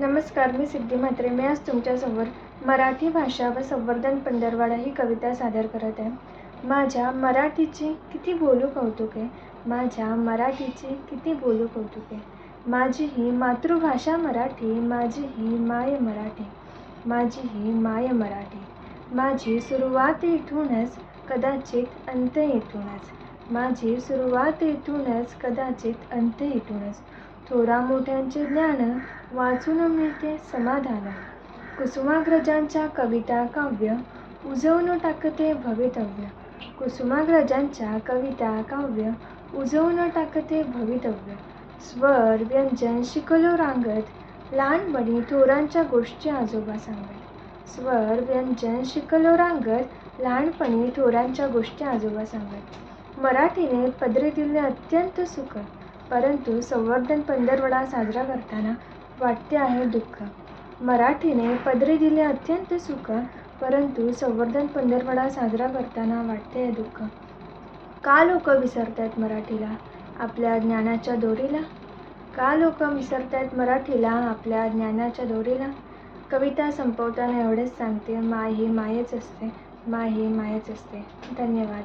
नमस्कार मी सिद्धी म्हात्रे. मी आज तुमच्यासमोर मराठी भाषा व संवर्धन पंधरवाडा ही कविता सादर करत आहे. माझ्या मराठीची किती बोलू कौतुके माझ्या मराठीची किती बोलू कौतुके माझी ही मातृभाषा मराठी माझी ही माय मराठी माझी ही माय मराठी. माझी सुरुवात इथूनच कदाचित अंत इथूनच माझी सुरुवात इथूनच कदाचित अंत इथूनच थोडा मोठ्यांचे ज्ञान वाचून मिळते समाधान. कुसुमाग्रजांच्या कविता काव्य उजवून टाकते भवितव्य. कुसुमाग्रजांच्या कविता काव्य उजवून टाकते भवितव्य. स्वर व्यंजन शिकलो रांगत लहानपणी थोरांच्या गोष्टी आजोबा सांगत. स्वर व्यंजन शिकलो रांगत लहानपणी थोरांच्या गोष्टी आजोबा सांगत. मराठीने पदरी दिले अत्यंत सुख परंतु संवर्धन पंधरवडा साजरा करताना वाटते आहे दुःख. मराठीने पदरी दिले अत्यंत सुख परंतु संवर्धन पंधरवडा साजरा करताना वाटते आहे दुःख. का लोक विसरत आहेत मराठीला? आपल्या ज्ञानाच्या दोरीला? का लोक विसरत आहेत मराठीला आपल्या ज्ञानाच्या दोरीला? कविता संपवताना एवढेच सांगते माय ही मायच असते माय ही मायेच असते. धन्यवाद.